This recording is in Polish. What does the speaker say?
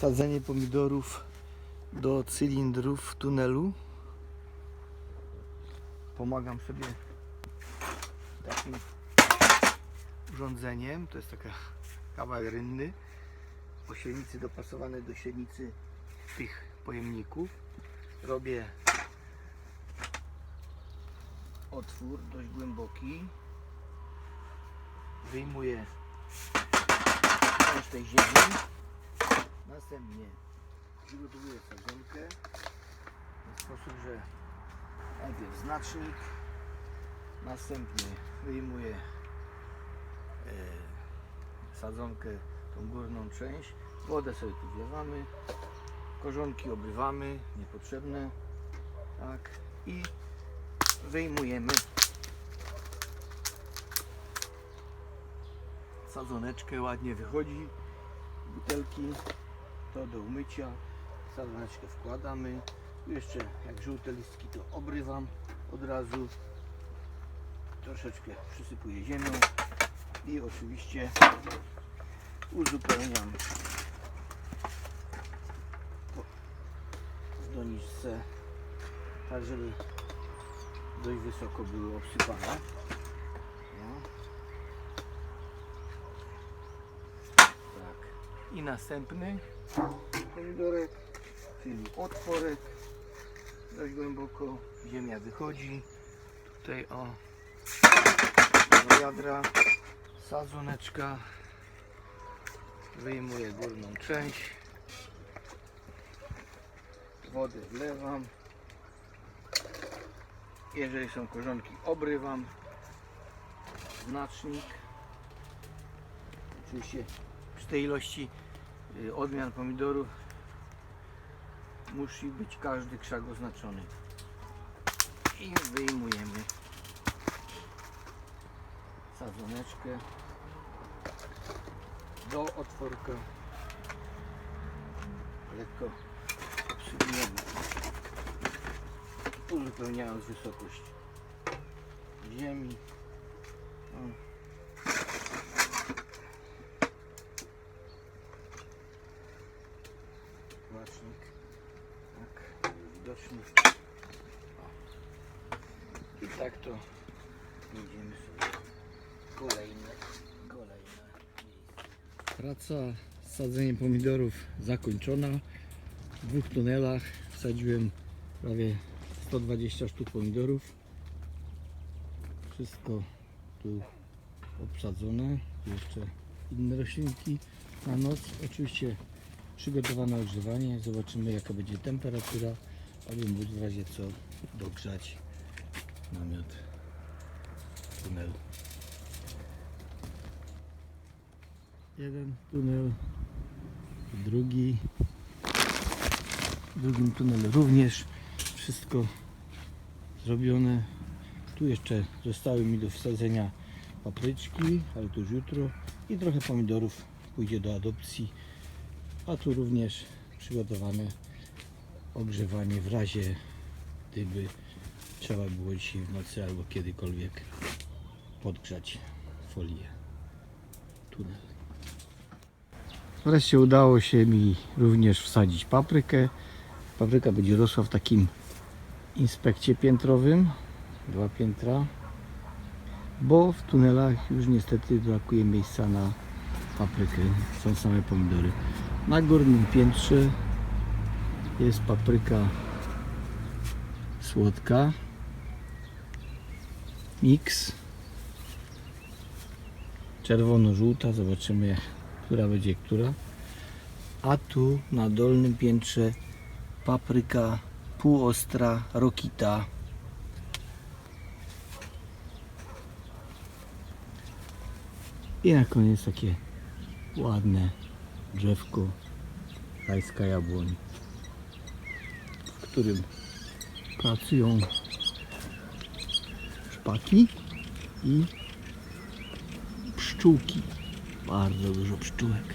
Sadzenie pomidorów do cylindrów w tunelu. Pomagam sobie takim urządzeniem. To jest taka kawałek rynny. O średnicy dopasowane do średnicy tych pojemników. Robię otwór dość głęboki. Wyjmuję część tej ziemi. Następnie przygotowuję sadzonkę w sposób, że najpierw znacznik, następnie wyjmuję e, sadzonkę, tą górną część, wodę sobie tu wlewamy, korzonki obrywamy, niepotrzebne, tak, i wyjmujemy sadzoneczkę, ładnie wychodzi, butelki, to do umycia, sadzoneczkę wkładamy, jeszcze jak żółte listki to obrywam od razu, troszeczkę przysypuję ziemią i oczywiście uzupełniam w doniczce, tak żeby dość wysoko były obsypane. No. Tak. I następny pomidorek, otworek. Dość głęboko ziemia wychodzi. Tutaj o do wiadra sadzoneczka. Wyjmuję górną część. Wodę wlewam. Jeżeli są korzonki, obrywam. Znacznik. Oczywiście tej ilości y, odmian pomidorów musi być każdy krzak oznaczony. I wyjmujemy sadzoneczkę do otworka. Lekko obsypujemy, uzupełniając wysokość ziemi. Znacznik. Tak, widoczny. I tak to jedziemy sobie kolejne, kolejne. Praca z sadzeniem pomidorów zakończona. W dwóch tunelach wsadziłem prawie 120 sztuk pomidorów. Wszystko tu obsadzone. Jeszcze inne roślinki na noc. Oczywiście przygotowane ogrzewanie. Zobaczymy jaka będzie temperatura, aby móc w razie co dogrzać namiot tunelu. Jeden tunel, drugi. W drugim tunelu również wszystko zrobione. Tu jeszcze zostały mi do wsadzenia papryczki, ale to już jutro. I trochę pomidorów pójdzie do adopcji. A tu również przygotowane ogrzewanie w razie gdyby trzeba było dzisiaj w nocy albo kiedykolwiek podgrzać folię tunel. Wreszcie udało się mi również wsadzić paprykę. Papryka będzie rosła w takim inspekcie piętrowym, dwa piętra, bo w tunelach już niestety brakuje miejsca na paprykę, są same pomidory. Na górnym piętrze jest papryka słodka, mix, czerwono-żółta, zobaczymy która będzie która. A tu na dolnym piętrze papryka półostra, rokita. I na koniec takie ładne drzewko. Rajska jabłoń, którym pracują szpaki i pszczółki. Bardzo dużo pszczółek.